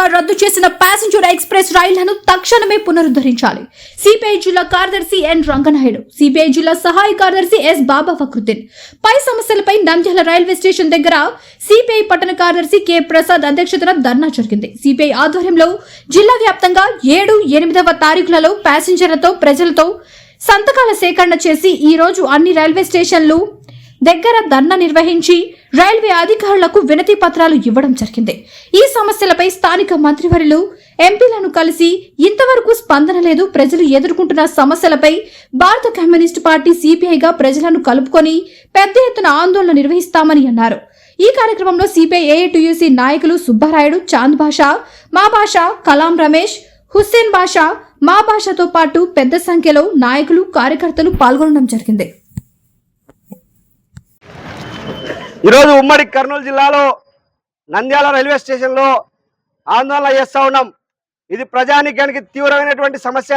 corona రద్దు చేసిన passenger express రైళ్ళను తక్షణమే పునరుద్ధరించాలి. సిపిఐ జిల్లా కార్యదర్శి ఎన్ రంగనాయుడు సిపిఐ జిల్లా సహాయ కార్యదర్శి ఎస్ బాబా ఫక్రుద్దీన్. పై సమస్యలపై నంద్యాల రైల్వే స్టేషన్ దగ్గర సిపిఐ పట్టణ కార్యదర్శి కె ప్రసాద్ అధ్యక్షతన ధర్నా జరిగింది. సిపిఐ ఆధ్వర్యంలో జిల్లా వ్యాప్తంగా ఏడు ఎనిమిదవ తారీఖులలో ప్యాసింజర్లతో ప్రజలతో సంతకాల సేకరణ చేసి ఈ రోజు అన్ని రైల్వే స్టేషన్లు దగ్గర ధర్నా నిర్వహించి రైల్వే అధికారులకు వినతి పత్రాలు ఇవ్వడం జరిగింది. ఈ సమస్యలపై స్థానిక మంత్రివర్యులు ఎంపీలను కలిసి ఇంతవరకు స్పందన లేదు. ప్రజలు ఎదుర్కొంటున్న సమస్యలపై భారత కమ్యూనిస్టు పార్టీ సిపిఐగా ప్రజలను కలుపుకొని పెద్ద ఎత్తున ఆందోళన నిర్వహిస్తామని అన్నారు. ఈ కార్యక్రమంలో సిపిఐ ఏఐటియుసి నాయకులు సుబ్బారాయుడు చాంద్ బాషా మా భాష కలాం రమేష్ హుస్సేన్ బాషా మా భాషతో పాటు పెద్ద సంఖ్యలో నాయకులు కార్యకర్తలు పాల్గొనడం జరిగింది. ఈరోజు ఉమ్మడి కర్నూలు జిల్లాలో నంద్యాల రైల్వే స్టేషన్లో ఆందోళన చేస్తూ ఉన్నాం. ఇది ప్రజానీకానికి తీవ్రమైనటువంటి సమస్య.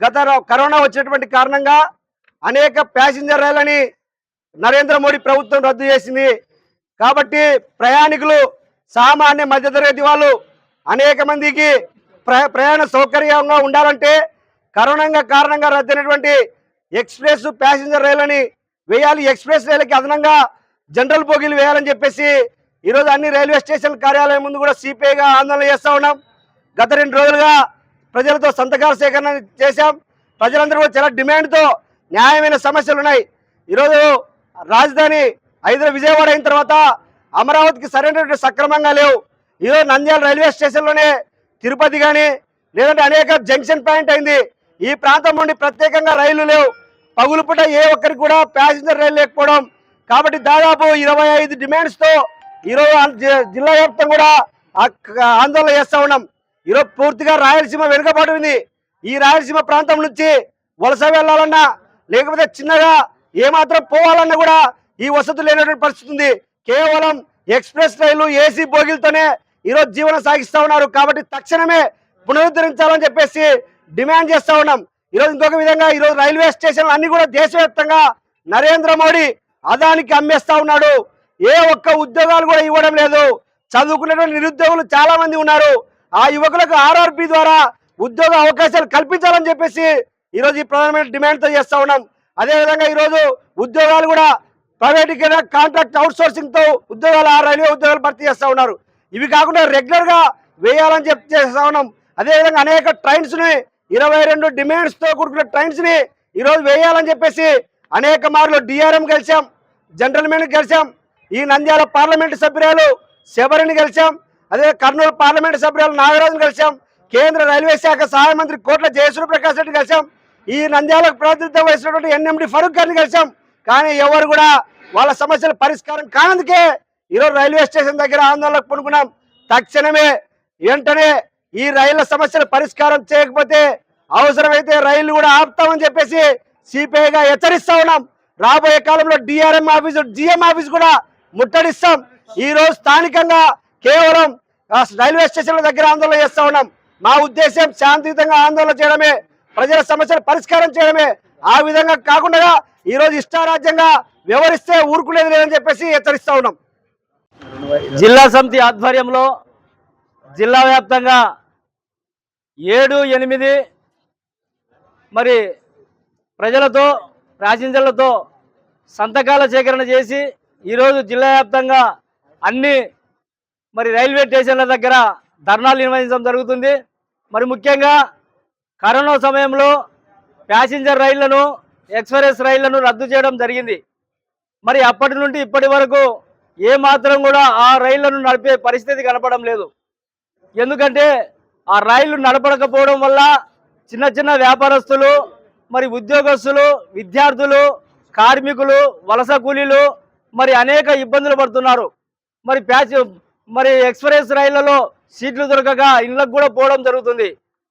గత కరోనా వచ్చినటువంటి కారణంగా అనేక ప్యాసింజర్ రైళ్ళని నరేంద్ర మోడీ ప్రభుత్వం రద్దు చేసింది. కాబట్టి ప్రయాణికులు సామాన్య మధ్యతరగతి వాళ్ళు అనేక మందికి ప్ర ప్రయాణ సౌకర్యంగా ఉండాలంటే కరోనా కారణంగా రద్దయినటువంటి ఎక్స్ప్రెస్ ప్యాసింజర్ రైళ్ళని వేయాలి. ఎక్స్ప్రెస్ రైలుకి అదనంగా జనరల్ బోగీలు వేయాలని చెప్పేసి ఈరోజు అన్ని రైల్వే స్టేషన్ కార్యాలయం ముందు కూడా సిపిఐగా ఆందోళన చేస్తూ ఉన్నాం. గత రెండు రోజులుగా ప్రజలతో సంతకాల సేకరణ చేశాం. ప్రజలందరూ కూడా చాలా డిమాండ్తో న్యాయమైన సమస్యలు ఉన్నాయి. ఈరోజు రాజధాని హైదరాబాద్ విజయవాడ అయిన తర్వాత అమరావతికి సరైనటువంటి సక్రమంగా లేవు. ఈరోజు నంద్యాల రైల్వే స్టేషన్లోనే తిరుపతి కానీ లేదంటే అనేక జంక్షన్ పాయింట్ అయింది. ఈ ప్రాంతం నుండి ప్రత్యేకంగా రైళ్ళు లేవు. పగులుపుట ఏ ఒక్కరికి కూడా ప్యాసింజర్ రైలు లేకపోవడం కాబట్టి దాదాపు ఇరవై ఐదు డిమాండ్స్తో ఈరోజు జిల్లా వ్యాప్తం కూడా ఆందోళన చేస్తూ ఉన్నాం. ఈరోజు పూర్తిగా రాయలసీమ వెనుకబడి ఉంది. ఈ రాయలసీమ ప్రాంతం నుంచి వలస వెళ్ళాలన్నా లేకపోతే చిన్నగా ఏమాత్రం పోవాలన్నా కూడా ఈ వసతులు లేనటువంటి పరిస్థితి ఉంది. కేవలం ఎక్స్ప్రెస్ రైలు ఏసీ బోగిలతోనే ఈరోజు జీవనం సాగిస్తూ ఉన్నారు. కాబట్టి తక్షణమే పునరుద్ధరించాలని చెప్పేసి డిమాండ్ చేస్తూ ఉన్నాం. ఈరోజు ఇంకొక విధంగా ఈరోజు రైల్వే స్టేషన్లు అన్ని కూడా దేశవ్యాప్తంగా నరేంద్ర మోడీ అదానికి అమ్మేస్తా ఉన్నాడు. ఏ ఒక్క ఉద్యోగాలు కూడా ఇవ్వడం లేదు. చదువుకున్నటువంటి నిరుద్యోగులు చాలా మంది ఉన్నారు. ఆ యువకులకు ఆర్ఆర్పి ద్వారా ఉద్యోగ అవకాశాలు కల్పించాలని చెప్పేసి ఈరోజు ఈ ప్రధానమైన డిమాండ్తో చేస్తా ఉన్నాం. అదేవిధంగా ఈరోజు ఉద్యోగాలు కూడా ప్రైవేట్ కాంట్రాక్ట్ అవుట్సోర్సింగ్తో ఉద్యోగాలు ఆ రైల్వే ఉద్యోగాలు భర్తీ చేస్తూ ఉన్నారు. ఇవి కాకుండా రెగ్యులర్గా వేయాలని చెప్పి చేస్తా ఉన్నాం. అదేవిధంగా అనేక ట్రైన్స్ని ఇరవై రెండు డిమాండ్స్తో కూడుకున్న ట్రైన్స్ని ఈరోజు వేయాలని చెప్పేసి అనేక మార్లు డిఆర్ఎం కలిసాం జనరల్ మెన్ గెలిచాం. ఈ నంద్యాల పార్లమెంటు సభ్యురాలు శబరిని గెలిచాం. అదే కర్నూలు పార్లమెంటు సభ్యురాలు నాగరాజును గెలిచాం. కేంద్ర రైల్వే శాఖ సహాయ మంత్రి కోట్ల జయసూర్య ప్రకాష్ రెడ్డి కలిసాం ఈ నంద్యాలకు ప్రాతినిధ్యం వహిస్తున్నటువంటి ఎన్ఎండి ఫరూక్ గారిని కలిసాం కానీ ఎవరు కూడా వాళ్ళ సమస్యల పరిష్కారం కానందుకే ఈరోజు రైల్వే స్టేషన్ దగ్గర ఆందోళనకు పూనుకున్నాం. తక్షణమే వెంటనే ఈ రైళ్ళ సమస్యల పరిష్కారం చేయకపోతే అవసరమైతే రైళ్ళు కూడా ఆపుతామని చెప్పేసి సిపిఐగా హెచ్చరిస్తా ఉన్నాం. రాబోయే కాలంలో డిఆర్ఎం ఆఫీసు జిఎం ఆఫీస్ కూడా ముట్టడిస్తాం. ఈ రోజు స్థానికంగా కేవలం రైల్వే స్టేషన్ల దగ్గర ఆందోళన చేస్తా ఉన్నాం. మా ఉద్దేశం శాంతియుతంగా ఆందోళన చేయడమే ప్రజల సమస్యలు పరిష్కారం చేయడమే. ఆ విధంగా కాకుండా ఈ రోజు ఇష్టారాజ్యంగా వ్యవహరిస్తే ఊరుకునేది లేదని చెప్పేసి హెచ్చరిస్తా ఉన్నాం. జిల్లా సమితి ఆధ్వర్యంలో జిల్లా వ్యాప్తంగా ఏడు ఎనిమిది మరి ప్రజలతో ప్యాసింజర్లతో సంతకాల సేకరణ చేసి ఈరోజు జిల్లా వ్యాప్తంగా అన్ని మరి రైల్వే స్టేషన్ల దగ్గర ధర్నాలు నిర్వహించడం జరుగుతుంది. మరి ముఖ్యంగా కరోనా సమయంలో ప్యాసింజర్ రైళ్ళను ఎక్స్ప్రెస్ రైళ్ళను రద్దు చేయడం జరిగింది. మరి అప్పటి నుండి ఇప్పటి వరకు ఏ మాత్రం కూడా ఆ రైళ్ళను నడిపే పరిస్థితి కనపడం లేదు. ఎందుకంటే ఆ రైళ్ళు నడపడకపోవడం వల్ల చిన్న చిన్న వ్యాపారస్తులు మరి ఉద్యోగస్తులు విద్యార్థులు కార్మికులు వలస కూలీలు మరి అనేక ఇబ్బందులు పడుతున్నారు. మరి ప్యాచ్ మరి ఎక్స్ప్రెస్ రైళ్ళలో సీట్లు దొరకక ఇళ్ళకు కూడా పోవడం జరుగుతుంది.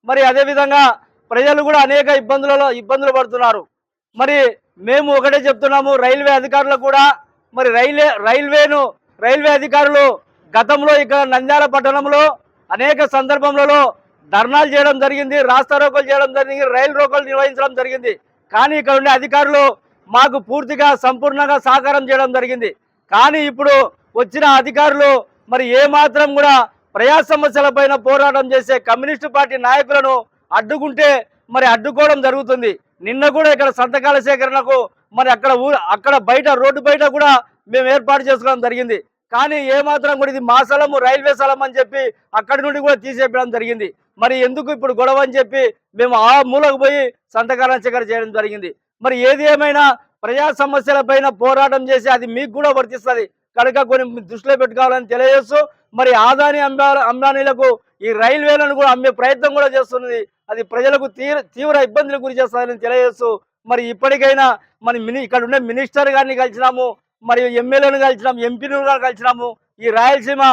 మరి అదేవిధంగా ప్రజలు కూడా అనేక ఇబ్బందులలో ఇబ్బందులు పడుతున్నారు. మరి మేము ఒకటే చెప్తున్నాము రైల్వే అధికారులు కూడా మరి రైల్వే రైల్వేను రైల్వే అధికారులు గతంలో ఇక్కడ నంద్యాల పట్టణంలో అనేక సందర్భములలో ధర్నాలు చేయడం జరిగింది రాస్తా రోకలు చేయడం జరిగింది రైలు రోకలు నిర్వహించడం జరిగింది. కానీ ఇక్కడ ఉండే అధికారులు మాకు పూర్తిగా సంపూర్ణంగా సహకారం చేయడం జరిగింది. కానీ ఇప్పుడు వచ్చిన అధికారులు మరి ఏ మాత్రం కూడా ప్రజా సమస్యలపైన పోరాటం చేసే కమ్యూనిస్టు పార్టీ నాయకులను అడ్డుకుంటే మరి అడ్డుకోవడం జరుగుతుంది. నిన్న కూడా ఇక్కడ సంతకాల సేకరణకు మరి అక్కడ ఊ అక్కడ బయట రోడ్డు బయట కూడా మేము ఏర్పాటు చేసుకోవడం జరిగింది. కానీ ఏ మాత్రం కూడా ఇది మా స్థలము రైల్వే స్థలం అని చెప్పి అక్కడి నుండి కూడా తీసేపడం జరిగింది. మరి ఎందుకు ఇప్పుడు గొడవ అని చెప్పి మేము ఆ మూలకు పోయి సంతకాల సేకరణ చేయడం జరిగింది. మరి ఏది ఏమైనా ప్రజా సమస్యలపైన పోరాటం చేసి అది మీకు కూడా వర్తిస్తుంది. కనుక కొన్ని దృష్టిలో పెట్టుకోవాలని తెలియజేస్తూ మరి ఆదాని అంబా అంబానీలకు ఈ రైల్వేలను కూడా అమ్మే ప్రయత్నం కూడా చేస్తున్నది. అది ప్రజలకు తీవ్ర తీవ్ర ఇబ్బందులు గురి చేస్తుందని తెలియజేస్తూ మరి ఇప్పటికైనా మన మిని ఇక్కడ ఉండే మినిస్టర్ గారిని కలిసినాము మరి ఎమ్మెల్యేలను కలిసినాము ఎంపీలను కలిసినాము ఈ రాయలసీమ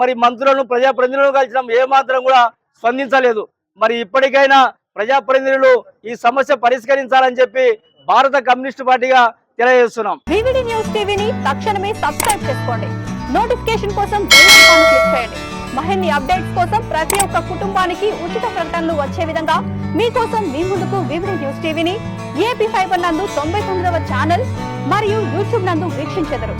మరి మంత్రులను ప్రజాప్రతినిధులను కలిసినాము ఏ మాత్రం కూడా స్పందించలేదు. మరి ఇప్పటికైనా ప్రజాప్రతినిధులు ఈ సమస్య పరిష్కరించాలని చెప్పి భారత కమ్యూనిస్టు పార్టీగా తెలియజేస్తున్నాం. వివిడి న్యూస్ టీవీని తక్షణమే సబ్స్క్రైబ్ చేసుకోండి. నోటిఫికేషన్ కోసం బెల్ ఐకాన్ క్లిక్ చేయండి. మరిన్ని అప్డేట్స్ కోసం ప్రతి ఒక్క కుటుంబానికి ఉచిత ప్రకటనలు వచ్చే విధంగా మీకోసం మీ ముందుకు వివిడి న్యూస్ టీవీని ఏపీ ఫైబర్ నందు తొంభై తొమ్మిదవ ఛానల్ మరియు యూట్యూబ్ నందు వీక్షించెదరు.